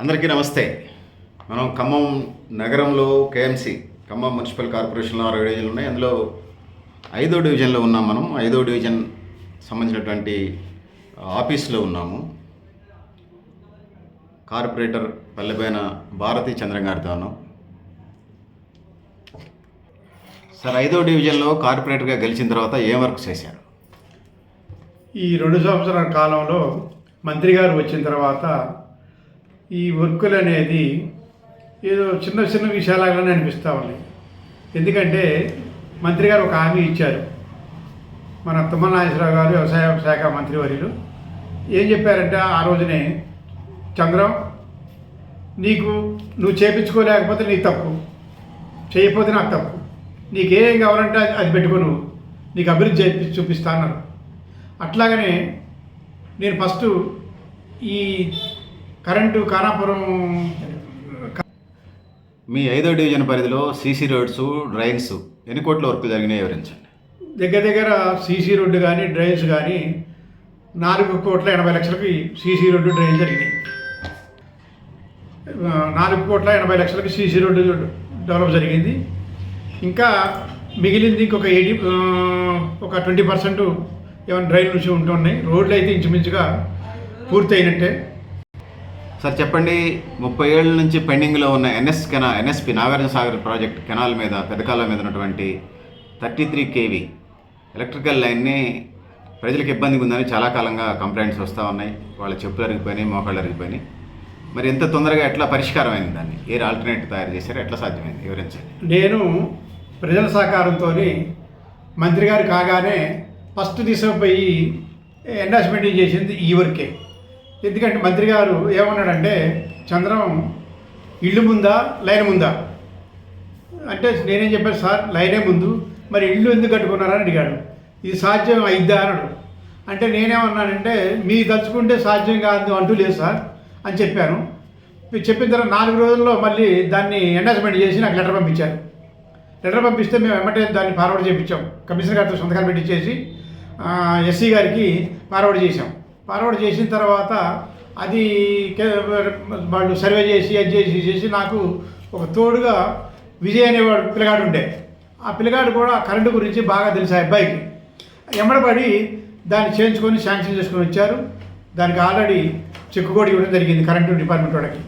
అందరికీ నమస్తే. మనం ఖమ్మం నగరంలో కేఎంసి ఖమ్మం మున్సిపల్ కార్పొరేషన్లో ఆరు డివిజన్లు ఉన్నాయి. అందులో ఐదో డివిజన్లో ఉన్నాం మనం. ఐదో డివిజన్ సంబంధించినటువంటి ఆఫీస్లో ఉన్నాము. కార్పొరేటర్ పల్లెపైన భారతీ చంద్రం గారితో ఉన్నాం. సార్ ఐదో డివిజన్లో కార్పొరేటర్గా గెలిచిన తర్వాత ఏం వర్క్ చేశారు? ఈ రెండు సంవత్సరాల కాలంలో మంత్రి గారు వచ్చిన తర్వాత ఈ వర్కులు అనేది ఏదో చిన్న చిన్న విషయాలాగానే అనిపిస్తూ ఉన్నాయి ఎందుకంటే మంత్రి గారు ఒక హామీ ఇచ్చారు. మన తుమ్మల గారు వ్యవసాయ శాఖ మంత్రి వర్యులు ఏం చెప్పారంటే? ఆ రోజునే చంద్రం నీకు నువ్వు చేపించుకోలేకపోతే నీకు తప్పు. చేయకపోతే నాకు తప్పు. నీకేం కావాలంటే అది- అది పెట్టుకో నువ్వు. నీకు అభివృద్ధి చేపి చూపిస్తా అన్నారు. అట్లాగనే నేను ఫస్ట్ ఈ కరెంటు కానాపురం మీ ఐదో డివిజన్ పరిధిలో సీసీ రోడ్స్ డ్రైన్స్ ఎన్ని కోట్ల వర్క్ జరిగినాయి వివరించండి. దగ్గర దగ్గర సీసీ రోడ్డు కానీ డ్రైన్స్ కానీ నాలుగు కోట్ల ఎనభై లక్షలకి సీసీ రోడ్డు డ్రైన్ జరిగినాయి. నాలుగు కోట్ల ఎనభై లక్షలకి సీసీ రోడ్డు డెవలప్ జరిగింది. ఇంకా మిగిలింది ఇంకొక ఎయిటీ ఒక ట్వంటీ పర్సెంట్ ఏమైనా డ్రైన్ నుంచి ఉంటున్నాయి రోడ్లు అయితే ఇంచుమించుగా పూర్తి అయినట్టే సార్ చెప్పండి. ముప్పై ఏళ్ళ నుంచి పెండింగ్లో ఉన్న NS కెనా NSP Nagarjuna Sagar project canal మీద పెదకాల మీద ఉన్నటువంటి థర్టీ త్రీ కేవీ ఎలక్ట్రికల్ లైన్ని ప్రజలకు ఇబ్బందిగా ఉందని చాలా కాలంగా కంప్లైంట్స్ వస్తూ ఉన్నాయి. వాళ్ళ చెప్పులు అరిగిపోయినాయి మోకాళ్ళు అరిగిపోయినాయి. మరి ఎంత తొందరగా ఎట్లా పరిష్కారం అయింది దాన్ని? ఏ ఆల్టర్నేట్ తయారు చేశారు? ఎట్లా సాధ్యమైంది? వివరించండి. నేను ప్రజల సహకారంతో మంత్రి గారు కాగానే ఫస్ట్ తీసుకుపోయి ఎండాస్మెంట్ చేసింది ఈ వర్కే. ఎందుకంటే మంత్రి గారు ఏమన్నాడంటే చంద్రం ఇల్లు ముందా లైన్ ముందా? అంటే నేనేం చెప్పాను సార్ లైనే ముందు. మరి ఇల్లు ఎందుకు కట్టుకున్నారని అడిగాడు. ఇది సాధ్యం అయిద్దా అన్నాడు. అంటే నేనేమన్నానంటే మీ తలుచుకుంటే సాధ్యం కాదు అంటూ లేదు సార్ అని చెప్పాను. మీరు చెప్పిన తర్వాత నాలుగు రోజుల్లో మళ్ళీ దాన్ని అనౌన్స్మెంట్ చేసి నాకు లెటర్ పంపించారు. లెటర్ పంపిస్తే మేము వెంటనే దాన్ని ఫార్వర్డ్ చేయించాం. కమిషనర్ గారితో సంతకాలు పెట్టించేసి ఎస్సీ గారికి ఫార్వర్డ్ చేసాం ఫార్వర్డ్ చేసిన తర్వాత అది వాళ్ళు సర్వే చేసి అది చేసి చేసి నాకు ఒక తోడుగా విజయ్ అనేవాడు పిల్లగాడు ఉండే. ఆ పిల్లగాడు కూడా కరెంటు గురించి బాగా తెలుసు ఆ అబ్బాయికి. ఎమ్మడబడి దాన్ని చేయించుకొని శాంక్షన్ చేసుకొని వచ్చారు. దానికి ఆల్రెడీ చెక్కు కూడా ఇవ్వడం జరిగింది కరెంటు డిపార్ట్మెంట్ వాళ్ళకి.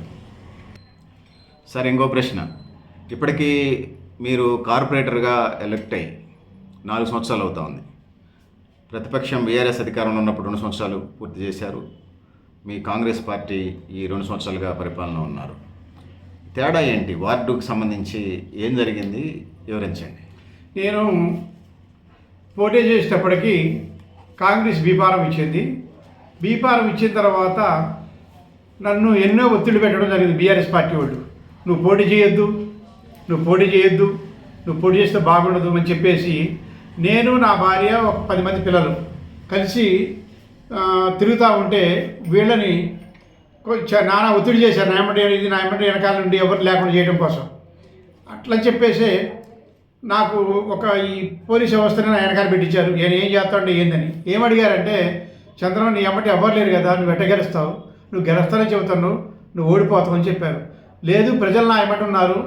సార్ ఇంకో ప్రశ్న. ఇప్పటికీ మీరు కార్పొరేటర్గా ఎలక్ట్ అయ్యి నాలుగు సంవత్సరాలు అవుతా ఉంది. ప్రతిపక్షం వీఆర్ఎస్ అధికారంలో ఉన్నప్పుడు రెండు సంవత్సరాలు పూర్తి చేశారు. మీ కాంగ్రెస్ పార్టీ ఈ రెండు సంవత్సరాలుగా పరిపాలన ఉన్నారు. తేడా ఏంటి? వార్డుకు సంబంధించి ఏం జరిగింది? వివరించండి. నేను పోటీ చేసేటప్పటికీ కాంగ్రెస్ బీఫారం ఇచ్చింది. బీపారం ఇచ్చిన తర్వాత నన్ను ఎన్నో ఒత్తిడి పెట్టడం జరిగింది బీఆర్ఎస్ పార్టీ వాళ్ళు. నువ్వు పోటీ చేయొద్దు నువ్వు పోటీ చేయొద్దు నువ్వు పోటీ చేస్తే బాగుండదు అని చెప్పేసి నేను నా భార్య ఒక పది మంది పిల్లలు కలిసి తిరుగుతూ ఉంటే వీళ్ళని కొంచెం నానా ఒత్తిడి చేశారు. నాయమంటే ఇది నాయమంటే వెనకాల నుండి ఎవరు లేకుండా చేయడం కోసం. అట్లా చెప్పేసి నాకు ఒక ఈ పోలీస్ వ్యవస్థని నా వెనకాల పెట్టించారు. నేను ఏం చేస్తానంటే ఏందని? ఏమడిగారంటే చంద్రబాబు నీ ఎమ్మటి ఎవ్వరు లేరు కదా నువ్వు ఎట్ట గెలుస్తావు? నువ్వు గెలుస్తానని చెబుతాను నువ్వు ఓడిపోతావు అని చెప్పారు. లేదు ప్రజలు నా ఏమంటున్నారు ఉన్నారు.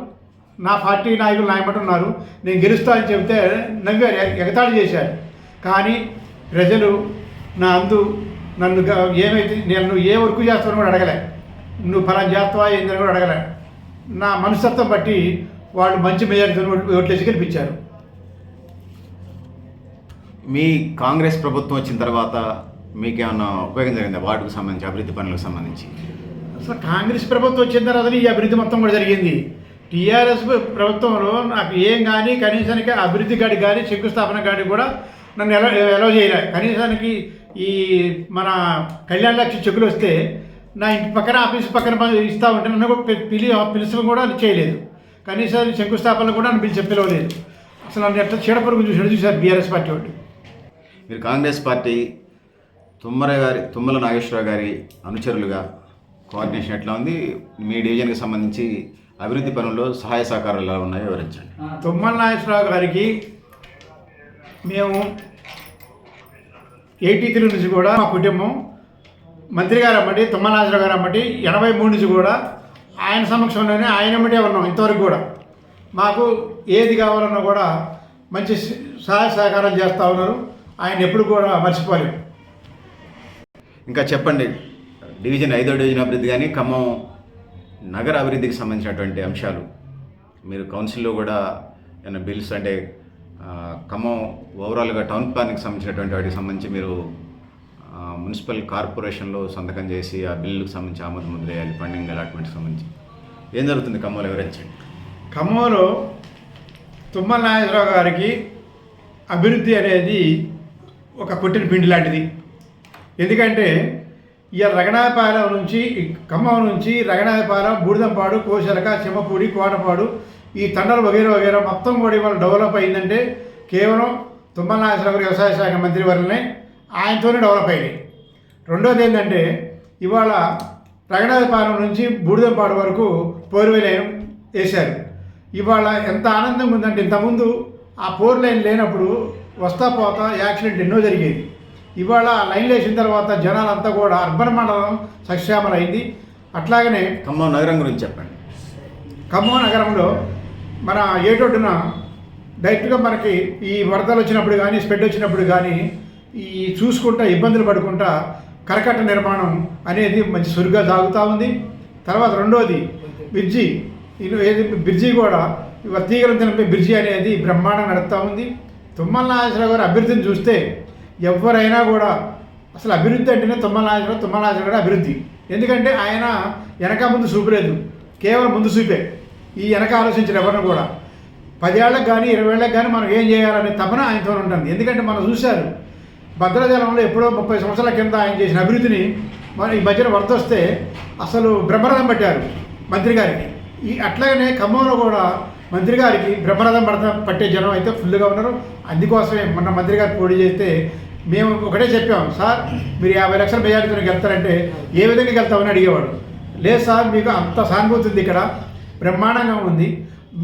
నా పార్టీ నాయకులు నా ఎమ్మటి ఉన్నారు. నేను గెలుస్తా అని చెబితే నవ్వారు ఎగ- ఎగతాళి చేశారు. కానీ ప్రజలు నా అందు నన్ను ఏమైతే నేను ఏ వర్క్ చేస్తానో కూడా అడగలే. నువ్వు ఫలానా చేస్తావా ఏందని కూడా అడగలే. నా మనస్తత్వం బట్టి వాళ్ళు మంచి మెజారిటీతో ఓట్లేసి గెలిపించారు. మీ కాంగ్రెస్ ప్రభుత్వం వచ్చిన తర్వాత మీకేమన్నా ఉపయోగం జరిగిందా? వార్డుకు సంబంధించి అభివృద్ధి పనులకు సంబంధించి? అసలు కాంగ్రెస్ ప్రభుత్వం వచ్చిన తర్వాత ఈ అభివృద్ధి మొత్తం కూడా జరిగింది. టీఆర్ఎస్ ప్రభుత్వంలో నాకు ఏం కానీ కనీసానికి అభివృద్ధి కాడికి కానీ శంకుస్థాపన కాడికి కూడా నన్ను ఎలా ఎలా చేయలే. కనీసానికి ఈ మన కళ్యాణ లక్ష్మి చెక్కులు వస్తే నా ఇంటి పక్కన ఆఫీస్ పక్కన ఇస్తా ఉంటే నన్ను కూడా పిలి పిలుచడం కూడా చేయలేదు. కనీసం శంకుస్థాపన కూడా నన్ను పిలిచి పిలవలేదు అసలు నన్ను ఎట్లా చీడపురుగు చూసాడు చూశారు బీఆర్ఎస్ పార్టీ వాళ్ళు మీరు కాంగ్రెస్ పార్టీ తుమ్మర గారి తుమ్మల నాగేశ్వరరావు గారి అనుచరులుగా కోఆర్డినేషన్ ఎట్లా ఉంది? మీ డివిజన్కి సంబంధించి అభివృద్ధి పనుల్లో సహాయ సహకారాలు ఎలా ఉన్నాయో వివరించండి. తుమ్మల నాగేశ్వరరావు గారికి మేము ఎయిటీ త్రీ నుంచి కూడా మా కుటుంబం మంత్రి గారు అమ్మటి తుమ్మనాథరావు గారు అమ్మటి ఎనభై మూడు నుంచి కూడా ఆయన సమక్షంలోనే ఆయన అమ్మటే ఉన్నాం ఇంతవరకు కూడా. మాకు ఏది కావాలన్నా కూడా మంచి సహాయ సహకారం చేస్తూ ఉన్నారు. ఆయన ఎప్పుడు కూడా మర్చిపోలేము ఇంకా చెప్పండి డివిజన్ ఐదో డివిజన్ అభివృద్ధి కానీ ఖమ్మం నగర అభివృద్ధికి సంబంధించినటువంటి అంశాలు. మీరు కౌన్సిల్లో కూడా ఏమైనా బిల్స్ అంటే ఖమ్మం ఓవరాల్గా టౌన్ ప్లాన్కి సంబంధించినటువంటి వాటికి సంబంధించి మీరు మున్సిపల్ కార్పొరేషన్లో సంతకం చేసి ఆ బిల్లుకు సంబంధించి ఆమోద ముద్ర వేయాలి ఫండింగ్ అలాట్మెంట్కి సంబంధించి. ఏం జరుగుతుంది ఖమ్మంలో వివరించండి. ఖమ్మంలో తుమ్మల నాగేశ్వరరావు గారికి అభివృద్ధి అనేది ఒక పుట్టిన పిండి లాంటిది. ఎందుకంటే ఇక రగణాయపాలెం నుంచి ఖమ్మం నుంచి రగణాయపాలెం బూడిదంపాడు కోశలక చిమ్మపూడి కోటపాడు ఈ తండలు వగేర వగేర మొత్తం కూడా ఇవాళ డెవలప్ అయిందంటే కేవలం తుమ్మల నాగేశ్వరరావు వ్యవసాయ శాఖ మంత్రి వల్లనే ఆయనతోనే డెవలప్ అయినాయి. రెండోది ఏంటంటే ఇవాళ రగణాయపాలెం నుంచి బూడిదంపాడు వరకు పోరు లైన్ వేశారు. ఇవాళ ఎంత ఆనందంగా ఉందంటే ఇంతకుముందు ఆ పోర్ లైన్ లేనప్పుడు వస్తా పోతా యాక్సిడెంట్ ఎన్నో జరిగేది. ఇవాళ లైన్ వేసిన తర్వాత జనాలంతా కూడా అర్బన్ మండలం సస్యామలైంది అట్లాగనే ఖమ్మం నగరం గురించి చెప్పండి. ఖమ్మం నగరంలో మన ఏటొడ్డున డైరెక్ట్గా మనకి ఈ వరదలు వచ్చినప్పుడు కానీ స్ప్రెడ్ వచ్చినప్పుడు కానీ ఈ చూసుకుంటా ఇబ్బందులు పడుకుంటా కరకట్ట నిర్మాణం అనేది మంచి సురుగ్గా సాగుతూ ఉంది. తర్వాత రెండోది బ్రిడ్జి. ఏది బ్రిడ్జి కూడా ఇవాళ తీగరంతనపై బ్రిడ్జి అనేది బ్రహ్మాండం నడుస్తూ ఉంది. తుమ్మల నాగేశ్వరరావు గారి అభివృద్ధిని చూస్తే ఎవరైనా కూడా అసలు అభివృద్ధి అంటేనే తుమ్మల నాగేశ్వరరావు కూడా అభివృద్ధి. ఎందుకంటే ఆయన వెనక ముందు చూపలేదు. కేవలం ముందు చూపే. ఈ వెనక ఆలోచించిన ఎవరిని కూడా. పదేళ్ళకి కానీ ఇరవై ఏళ్ళకి కానీ మనం ఏం చేయాలనే తపన ఆయనతో ఉంటుంది. ఎందుకంటే మనం చూశారు భద్రాచలంలో ఎప్పుడో ముప్పై సంవత్సరాల కింద ఆయన చేసిన అభివృద్ధిని మనం ఈ మధ్యన వరద అసలు బ్రహ్మరథం పట్టారు మంత్రి గారికి. ఈ అట్లాగనే ఖమ్మంలో కూడా మంత్రి గారికి బ్రహ్మరథం పడత పట్టే జనం అయితే ఫుల్గా ఉన్నారు. అందుకోసమే మొన్న మంత్రి గారు పోటీ చేస్తే మేము ఒకటే చెప్పాం సార్ మీరు యాభై లక్షల మెజారిటీతో వెళ్తారంటే ఏ విధంగా వెళ్తామని అడిగేవాడు. లేదు సార్ మీకు అంత సానుభూతి ఉంది ఇక్కడ బ్రహ్మాండంగా ఉంది.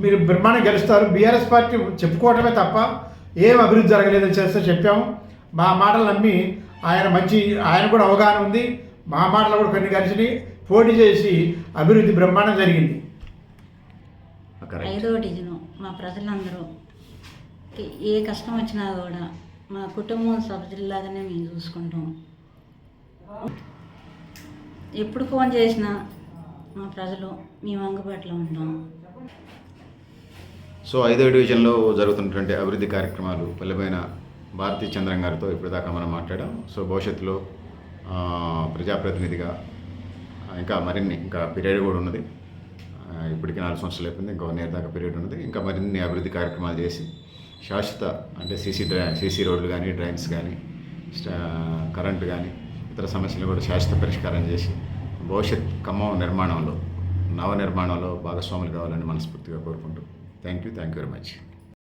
మీరు బ్రహ్మాండం గెలుస్తారు. బీఆర్ఎస్ పార్టీ చెప్పుకోవటమే తప్ప ఏం అభివృద్ధి జరగలేదని చేస్తే చెప్పాము. మా మాటలు నమ్మి ఆయన మంచి ఆయన కూడా అవగాహన ఉంది. మా మాటలు కూడా కొన్ని కలిసి పోటీ చేసి అభివృద్ధి బ్రహ్మాండం జరిగింది. ఐదో డివిజను. మా ప్రజలందరూ ఏ కష్టం వచ్చినా కూడా మా కుటుంబం సభ్యుల్లాగానే మేము చూసుకుంటాం. ఎప్పుడు ఫోన్ చేసినా మా ప్రజలు మేము అందుబాటులో ఉంటాం. సో ఐదో డివిజన్లో జరుగుతున్నటువంటి అభివృద్ధి కార్యక్రమాలు పల్లెమైన భారతీ చంద్రం గారితో ఇప్పటిదాకా మనం మాట్లాడాం. సో భవిష్యత్తులో ప్రజాప్రతినిధిగా ఇంకా మరిన్ని ఇంకా పీరియడ్ కూడా ఉన్నది. ఇప్పటికీ ఇప్పటికి నాలుగు సంవత్సరాలు అయిపోయింది ఇంకా వన్ ఇయర్ దాకా పీరియడ్ ఉన్నది. ఇంకా మరిన్ని అభివృద్ధి కార్యక్రమాలు చేసి శాశ్వత అంటే సీసీ డ్రై సీసీ రోడ్లు కానీ డ్రైన్స్ కానీ కరెంటు కానీ ఇతర సమస్యలు కూడా శాశ్వత పరిష్కారం చేసి భవిష్యత్ ఖమ్మం నిర్మాణంలో నవ నిర్మాణంలో భాగస్వాములు కావాలని మనస్ఫూర్తిగా కోరుకుంటూ. Thank you thank you very much